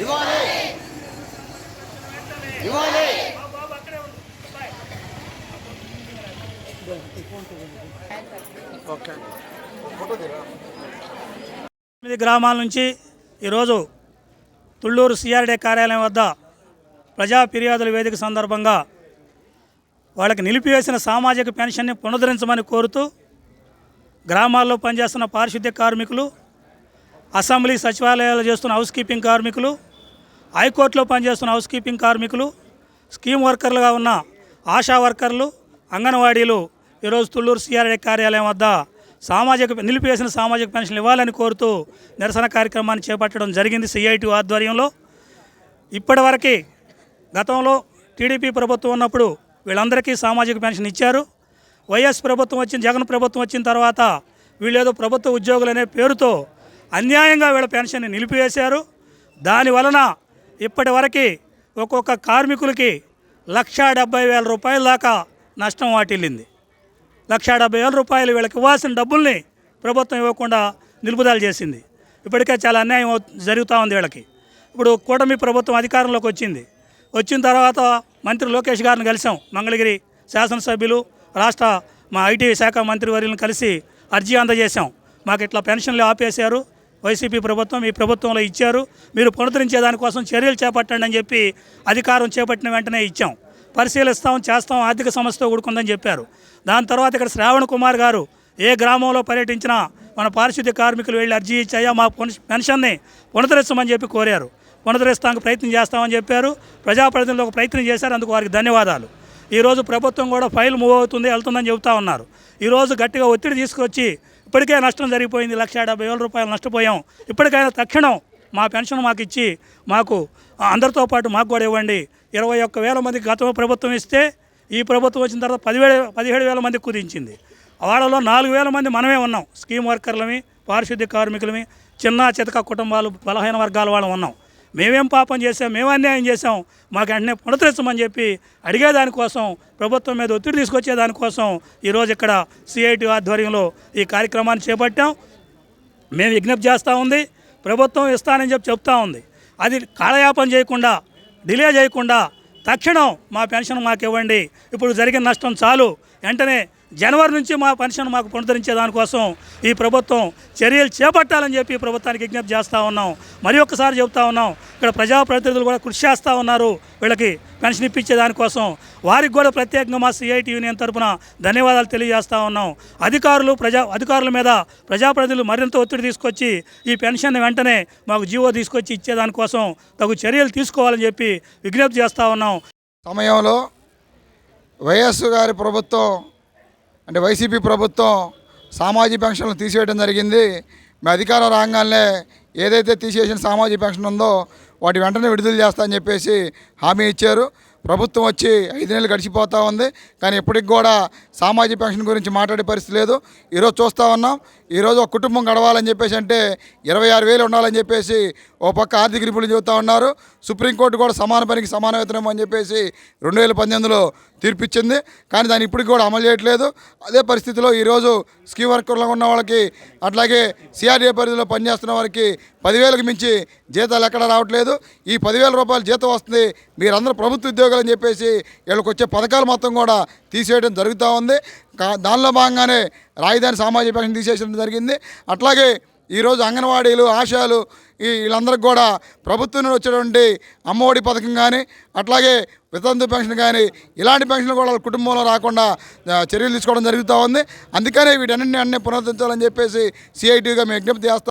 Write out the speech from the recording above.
ఇవ్వాలి. ఇవ్వాలి. తొమ్మిది గ్రామాల నుంచి ఈరోజు తుళ్ళూరు సిఆర్డే కార్యాలయం వద్ద ప్రజా ఫిర్యాదుల వేదిక సందర్భంగా వాళ్ళకి నిలిపివేసిన సామాజిక పెన్షన్ని పునరుద్ధరించమని కోరుతూ గ్రామాల్లో పనిచేస్తున్న పారిశుద్ధ్య కార్మికులు అసెంబ్లీ సచివాలయాలు చేస్తున్న హౌస్ కీపింగ్ కార్మికులు హైకోర్టులో పనిచేస్తున్న హౌస్ కీపింగ్ కార్మికులు స్కీమ్ వర్కర్లుగా ఉన్న ఆశా వర్కర్లు అంగన్వాడీలు ఈరోజు తుళ్ళూరు సిఆర్ఐ కార్యాలయం వద్ద సామాజిక నిలిపివేసిన సామాజిక పెన్షన్లు ఇవ్వాలని కోరుతూ నిరసన కార్యక్రమాన్ని చేపట్టడం జరిగింది సిఐటి ఆధ్వర్యంలో. ఇప్పటివరకు గతంలో టీడీపీ ప్రభుత్వం ఉన్నప్పుడు వీళ్ళందరికీ సామాజిక పెన్షన్ ఇచ్చారు. వైఎస్ ప్రభుత్వం వచ్చిన జగన్ ప్రభుత్వం వచ్చిన తర్వాత వీళ్ళేదో ప్రభుత్వ ఉద్యోగులు అనే పేరుతో అన్యాయంగా వీళ్ళ పెన్షన్ని నిలిపివేశారు. దాని వలన ఇప్పటి వరకు ఒక్కొక్క కార్మికులకి లక్షా డెబ్బై వేల రూపాయల దాకా నష్టం వాటిల్లింది. లక్షా డెబ్బై వేల రూపాయలు వీళ్ళకి ఇవ్వాల్సిన డబ్బుల్ని ప్రభుత్వం ఇవ్వకుండా నిలుపుదల చేసింది. ఇప్పటికే చాలా అన్యాయం జరుగుతూ ఉంది వీళ్ళకి. ఇప్పుడు కూటమి ప్రభుత్వం అధికారంలోకి వచ్చింది. వచ్చిన తర్వాత మంత్రి లోకేష్ గారిని కలిసాం. మంగళగిరి శాసనసభ్యులు రాష్ట్ర మా ఐటీ శాఖ మంత్రి వర్యులను కలిసి అర్జీ అందజేశాం. మాకు ఇట్లా పెన్షన్లు ఆపేశారు. వైసీపీ ప్రభుత్వం ఈ ప్రభుత్వంలో ఇచ్చారు. మీరు పునరుద్ధరించే దానికోసం చర్యలు చేపట్టండి అని చెప్పి అధికారం చేపట్టిన వెంటనే ఇచ్చాం. పరిశీలిస్తాం చేస్తాం ఆర్థిక సమస్యతో కూడుకుందని చెప్పారు. దాని తర్వాత ఇక్కడ శ్రావణ్ కుమార్ గారు ఏ గ్రామంలో పర్యటించినా మన పారిశుద్ధ్య కార్మికులు వెళ్ళి అర్జీ ఇచ్చాయా మా పెన్షన్ని పునరుద్ధరించమని చెప్పి కోరారు. పునరుద్ధరిస్తానికి ప్రయత్నం చేస్తామని చెప్పారు. ప్రజాప్రతినిధులు ఒక ప్రయత్నం చేశారు. అందుకు వారికి ధన్యవాదాలు. ఈరోజు ప్రభుత్వం కూడా ఫైల్ మూవ్ అవుతుంది వెళ్తుందని చెబుతా ఉన్నారు. ఈరోజు గట్టిగా ఒత్తిడి తీసుకొచ్చి ఇప్పటికే నష్టం జరిగిపోయింది. లక్ష డెబ్బై వేల రూపాయలు నష్టపోయాం. ఇప్పటికైనా తక్షణం మా పెన్షన్ మాకు ఇచ్చి మాకు అందరితో పాటు మాకు కూడా ఇవ్వండి. ఇరవై ఒక్క వేల మందికి గత ప్రభుత్వం ఇస్తే ఈ ప్రభుత్వం వచ్చిన తర్వాత పదివేల పదిహేడు వేల మందికి కుదించింది. వాళ్ళలో నాలుగు వేల మంది మనమే ఉన్నాం. స్కీమ్ వర్కర్లమి పారిశుద్ధ్య కార్మికులమి చిన్న చితక కుటుంబాలు బలహీన వర్గాల వాళ్ళు ఉన్నాం. మేమేం పాపం చేసాం మేము అన్యాయం చేసాం మాకు వెంటనే పునరుద్ధరించమని చెప్పి అడిగేదానికోసం ప్రభుత్వం మీద ఒత్తిడి తీసుకొచ్చేదానికోసం ఈరోజు ఇక్కడ సిఐటి ఆధ్వర్యంలో ఈ కార్యక్రమాన్ని చేపట్టాం. మేము విజ్ఞప్తి చేస్తూ ఉంది ప్రభుత్వం ఇస్తానని చెప్పి చెప్తా ఉంది. అది కాలయాపన చేయకుండా డిలే చేయకుండా తక్షణం మా పెన్షన్ మాకు ఇవ్వండి ఇప్పుడు జరిగిన నష్టం చాలు వెంటనే జనవరి నుంచి మా పెన్షన్ మాకు పునరుద్ధరించే దానికోసం ఈ ప్రభుత్వం చర్యలు చేపట్టాలని చెప్పి ప్రభుత్వానికి విజ్ఞప్తి చేస్తూ ఉన్నాం. మరి ఒక్కసారి చెబుతా ఉన్నాం. ఇక్కడ ప్రజాప్రతినిధులు కూడా కృషి చేస్తూ ఉన్నారు. వీళ్ళకి పెన్షన్ ఇప్పించే దానికోసం. వారికి కూడా ప్రత్యేకంగా మా సిఐటి యూనియన్ తరపున ధన్యవాదాలు తెలియజేస్తూ ఉన్నాం. అధికారులు ప్రజా అధికారుల మీద ప్రజాప్రతినిధులు మరింత ఒత్తిడి తీసుకొచ్చి ఈ పెన్షన్ వెంటనే మాకు జీవో తీసుకొచ్చి ఇచ్చేదానికోసం తగు చర్యలు తీసుకోవాలని చెప్పి విజ్ఞప్తి చేస్తూ ఉన్నాం. సమయంలో వైఎస్ గారి ప్రభుత్వం అంటే వైసీపీ ప్రభుత్వం సామాజిక పెన్షన్లు తీసివేయడం జరిగింది. మీ అధికారం రాగానే ఏదైతే తీసేసిన సామాజిక పెన్షన్ ఉందో వాటి వెంటనే విడుదల చేస్తా అని చెప్పేసి హామీ ఇచ్చారు. ప్రభుత్వం వచ్చి ఐదు నెలలు గడిచిపోతూ ఉంది. కానీ ఇప్పటికి కూడా సామాజిక పెన్షన్ గురించి మాట్లాడే పరిస్థితి లేదు. ఈరోజు చూస్తూ ఉన్నాం. ఈరోజు ఒక కుటుంబం గడవాలని చెప్పేసి అంటే ఇరవై ఆరు వేలు ఉండాలని చెప్పేసి ఓ పక్క ఆర్థిక నిపుణులు చెబుతూ ఉన్నారు. సుప్రీంకోర్టు కూడా సమాన పనికి సమాన వేతనం అని చెప్పేసి రెండు వేల పద్దెనిమిదిలో తీర్పిచ్చింది. కానీ దాన్ని ఇప్పటికి కూడా అమలు చేయట్లేదు. అదే పరిస్థితిలో ఈరోజు స్కీమ్ వర్కర్లో ఉన్న వాళ్ళకి అట్లాగే సిఆర్డీఏ పరిధిలో పనిచేస్తున్న వారికి పదివేలకు మించి జీతాలు ఎక్కడ రావట్లేదు. ఈ పదివేల రూపాయల జీతం వస్తుంది. మీరందరూ ప్రభుత్వ ఉద్యోగాలు అని చెప్పేసి వీళ్ళకి వచ్చే పథకాలు మొత్తం కూడా తీసేయడం జరుగుతూ ఉంది. దానిలో భాగంగానే రాజధాని సామాజిక పెన్షన్ తీసేయడం జరిగింది. అట్లాగే ఈరోజు అంగన్వాడీలు ఆశాలు ఈ వీళ్ళందరికీ కూడా ప్రభుత్వం నుండి వచ్చేటువంటి అమ్మఒడి పథకం కానీ అట్లాగే వితంతు పెన్షన్ కానీ ఇలాంటి పెన్షన్లు కూడా వాళ్ళ కుటుంబంలో రాకుండా చర్యలు తీసుకోవడం జరుగుతూ ఉంది. అందుకనే వీటన్నింటినీ అన్నీ పునరుద్ధరించాలని చెప్పేసి సిఐటిగా మేము విజ్ఞప్తి చేస్తాం.